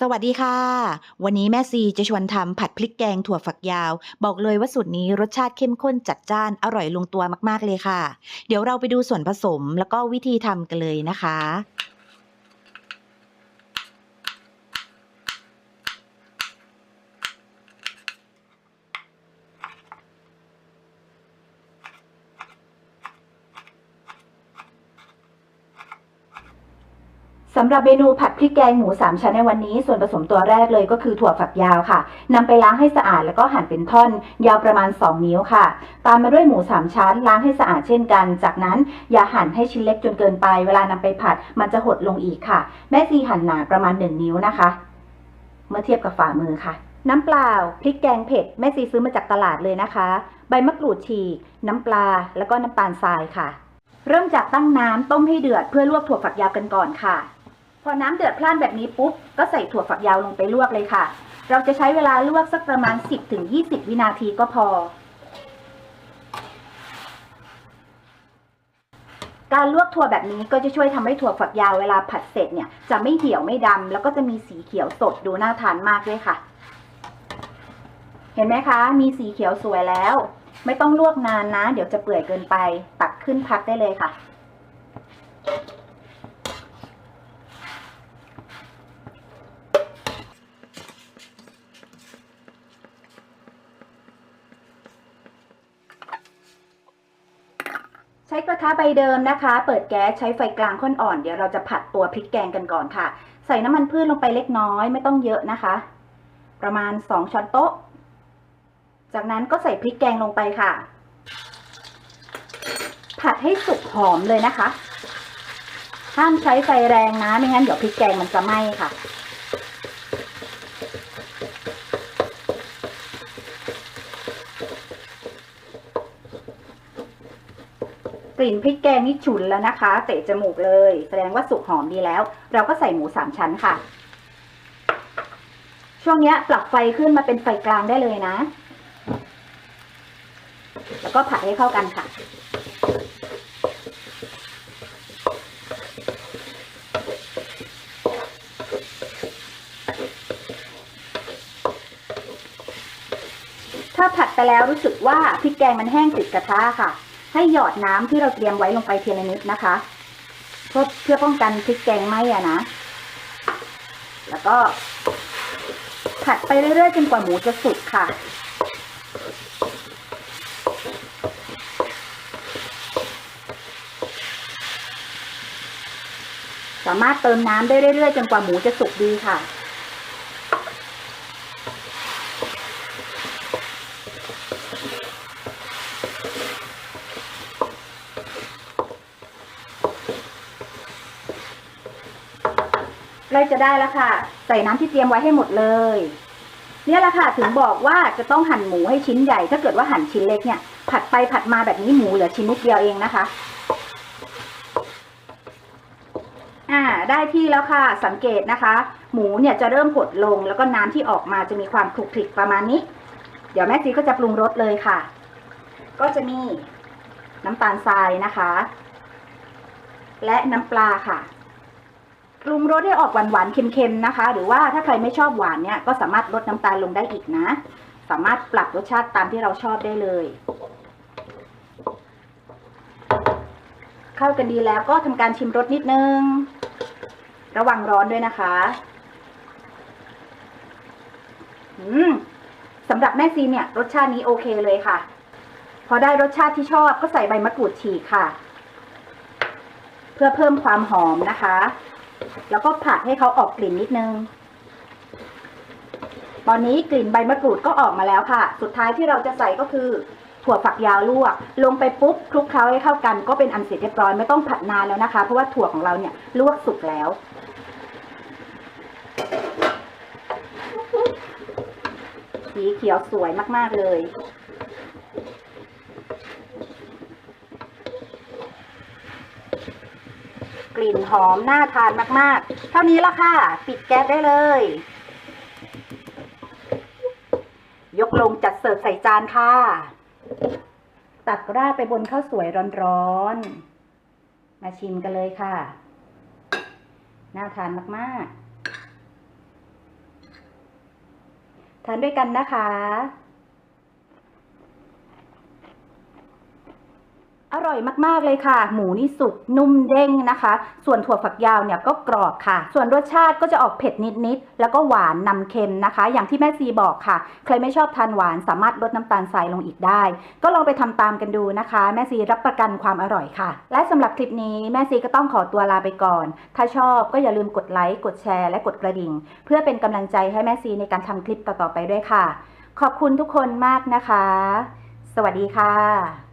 สวัสดีค่ะ วันนี้แม่ซีจะชวนทำผัดพริกแกงถั่วฝักยาว บอกเลยว่าสูตรนี้รสชาติเข้มข้นจัดจ้านอร่อยลงตัวมากๆเลยค่ะ เดี๋ยวเราไปดูส่วนผสมแล้วก็วิธีทำกันเลยนะคะ สำหรับเมนูผัดพริกแกงหมูสามชั้นในวันนี้ ส่วนผสมตัวแรกเลยก็คือถั่วฝักยาวค่ะนำไปล้างให้สะอาดแล้วก็หั่นเป็นท่อน ยาวประมาณ 2 นิ้วค่ะ ตามมาด้วยหมูสามชั้นล้างให้สะอาดเช่นกัน จากนั้นอย่าหั่นให้ชิ้นเล็กจนเกินไป เวลานำไปผัดมันจะหดลงอีกค่ะ แม่ซีหั่นหนาประมาณ 1 นิ้วนะคะ เมื่อเทียบกับฝ่ามือค่ะ น้ำเปล่าพริกแกงเผ็ดแม่ซีซื้อมาจากตลาดเลยนะคะ ใบมะกรูดฉีก น้ำปลา แล้วก็น้ำตาลทรายค่ะ เริ่มจากตั้งน้ำต้มให้เดือดเพื่อลวกถั่วฝักยาวกันก่อนค่ะ พอน้ำเดือดพล่านแบบนี้ปุ๊บ ก็ใส่ถั่วฝักยาวลงไปลวกเลยค่ะ เราจะใช้เวลาลวกสักประมาณ 10-20 วินาทีก็พอ การลวกถั่วแบบนี้ก็จะช่วยทำให้ถั่วฝักยาวเวลาผัดเสร็จเนี่ย จะไม่เหี่ยวไม่ดำแล้วก็จะมีสีเขียวสดดูน่าทานมากด้วยค่ะ เห็นไหมคะ มีสีเขียวสวยแล้ว ไม่ต้องลวกนานนะ เดี๋ยวจะเปื่อยเกินไป ตักขึ้นพักได้เลยค่ะ ใช้กระทะใบเดิมนะคะ เปิดแก๊สใช้ไฟกลางค่อนอ่อน เดี๋ยวเราจะผัดตัวพริกแกงกันก่อนค่ะ ใส่น้ำมันพืชลงไปเล็กน้อยไม่ต้องเยอะนะคะ ประมาณ 2 ช้อนโต๊ะ จากนั้นก็ใส่พริกแกงลงไปค่ะ ผัดให้สุกหอมเลยนะคะ ห้ามใช้ไฟแรงนะ ไม่งั้นเดี๋ยวพริกแกงมันจะไหม้ค่ะ กลิ่นพริกแกงนี่ฉุนแล้วนะคะ เตะจมูกเลย แสดงว่าสุกหอมดีแล้ว เราก็ใส่หมูสามชั้นค่ะ ช่วงนี้ปรับไฟขึ้นมาเป็นไฟกลางได้เลยนะ แล้วก็ผัดให้เข้ากันค่ะถ้าผัดไปแล้วรู้สึกว่าพริกแกงมันแห้งติดกระทะค่ะ ให้หยอดน้ำที่เราเตรียมไว้ลงไปทีละนิดนะคะเพื่อเพื่อป้องกันพริกแกงไหม้อะนะ แล้วก็ผัดไปเรื่อยๆจนกว่าหมูจะสุกค่ะ สามารถเติมน้ำได้เรื่อยๆจนกว่าหมูจะสุกดีค่ะ ล้จะได้แล้วค่ะ ใส่น้ำที่เตรียมไว้ให้หมดเลย เนี่ยแหละค่ะถึงบอกว่าจะต้องหั่นหมูให้ชิ้นใหญ่ ถ้าเกิดว่าหั่นชิ้นเล็กเนี่ย ผัดไปผัดมาแบบนี้หมูเหลือชิ้นนิดเดียวเองนะคะ อ่า ได้ที่แล้วค่ะ สังเกตนะคะ หมูเนี่ยจะเริ่มหดลง แล้วก็น้ำที่ออกมาจะมีความคลุกคลิกประมาณนี้ เดี๋ยวแม่จีก็จะปรุงรสเลยค่ะ ก็จะมีน้ำตาลทรายนะคะ และน้ำปลาค่ะ ปรุงรสให้ออกหวานๆเค็มๆนะคะ หรือว่าถ้าใครไม่ชอบหวานเนี่ยก็สามารถลดน้ำตาลลงได้อีกนะ สามารถปรับรสชาติตามที่เราชอบได้เลย เข้ากันดีแล้วก็ทำการชิมรสนิดนึง ระวังร้อนด้วยนะคะอืมสำหรับแม่ซีเนี่ย รสชาตินี้โอเคเลยค่ะ พอได้รสชาติที่ชอบก็ใส่ใบมะกรูดฉีกค่ะ เพื่อเพิ่มความหอมนะคะ แล้วก็ผัดให้เขาออกกลิ่นนิดนึง ตอนนี้กลิ่นใบมะกรูดก็ออกมาแล้วค่ะ สุดท้ายที่เราจะใส่ก็คือถั่วฝักยาวลวก ลงไปปุ๊บคลุกเคล้าให้เข้ากัน ก็เป็นอันเสร็จเรียบร้อยไม่ต้องผัดนานแล้วนะคะ เพราะว่าถั่วของเราเนี่ยลวกสุกแล้ว สีเขียวสวยมากๆเลย กลิ่นหอมน่าทานมาก ๆ เท่านี้ละค่ะ ปิดแก๊สได้เลย ยกลงจัดเสิร์ฟใส่จานค่ะ ตักราดไปบนข้าวสวยร้อนๆ มาชิมกันเลยค่ะ น่าทานมาก ๆ ทานด้วยกันนะคะ อร่อยมากๆเลยค่ะ หมูนี่สุกนุ่มเด้งนะคะ ส่วนถั่วฝักยาวเนี่ยก็กรอบค่ะ ส่วนรสชาติก็จะออกเผ็ดนิดๆ แล้วก็หวานนำเค็มนะคะ อย่างที่แม่ซีบอกค่ะ ใครไม่ชอบทานหวานสามารถลดน้ำตาลทรายลงอีกได้ ก็ลองไปทำตามกันดูนะคะ แม่ซีรับประกันความอร่อยค่ะ และสำหรับคลิปนี้แม่ซีก็ต้องขอตัวลาไปก่อน ถ้าชอบก็อย่าลืมกดไลค์กดแชร์และกดกระดิ่ง เพื่อเป็นกำลังใจให้แม่ซีในการทำคลิปต่อๆไปด้วยค่ะ ขอบคุณทุกคนมากนะคะ สวัสดีค่ะ